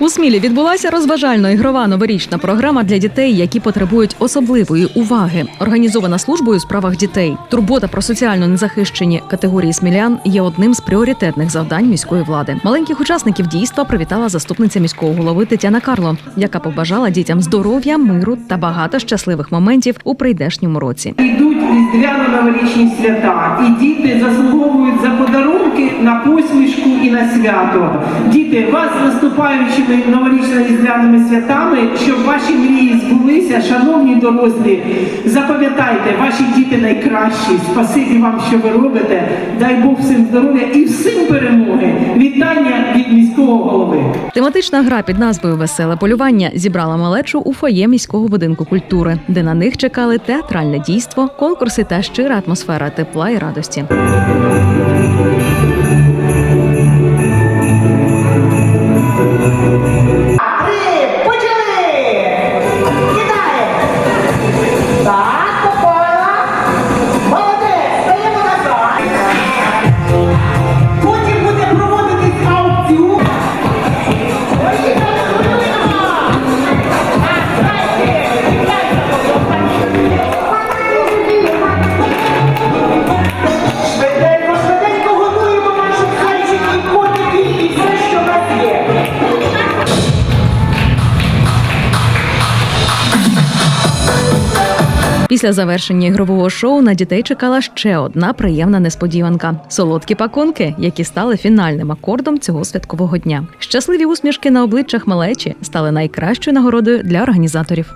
У Смілі відбулася розважально-ігрова новорічна програма для дітей, які потребують особливої уваги. Організована службою у справах дітей. Турбота про соціально незахищені категорії смілян є одним з пріоритетних завдань міської влади. Маленьких учасників дійства привітала заступниця міського голови Тетяна Карло, яка побажала дітям здоров'я, миру та багато щасливих моментів у прийдешньому році. Йдуть різдвяно-новорічні свята, і діти заслуговують за подарунки на посмішку і свято. Діти, вас з наступаючими новорічно-різдвяними святами, щоб ваші мрії збулися, шановні дорослі, запам'ятайте, ваші діти найкращі. Спасибі вам, що ви робите. Дай Бог всім здоров'я і всім перемоги. Вітання від міського голови. Тематична гра під назвою Веселе полювання зібрала малечу у фоє міського будинку культури, де на них чекали театральне дійство, конкурси та щира атмосфера тепла і радості. Три, Після завершення ігрового шоу на дітей чекала ще одна приємна несподіванка: солодкі пакунки, які стали фінальним акордом цього святкового дня. Щасливі усмішки на обличчях малечі стали найкращою нагородою для організаторів.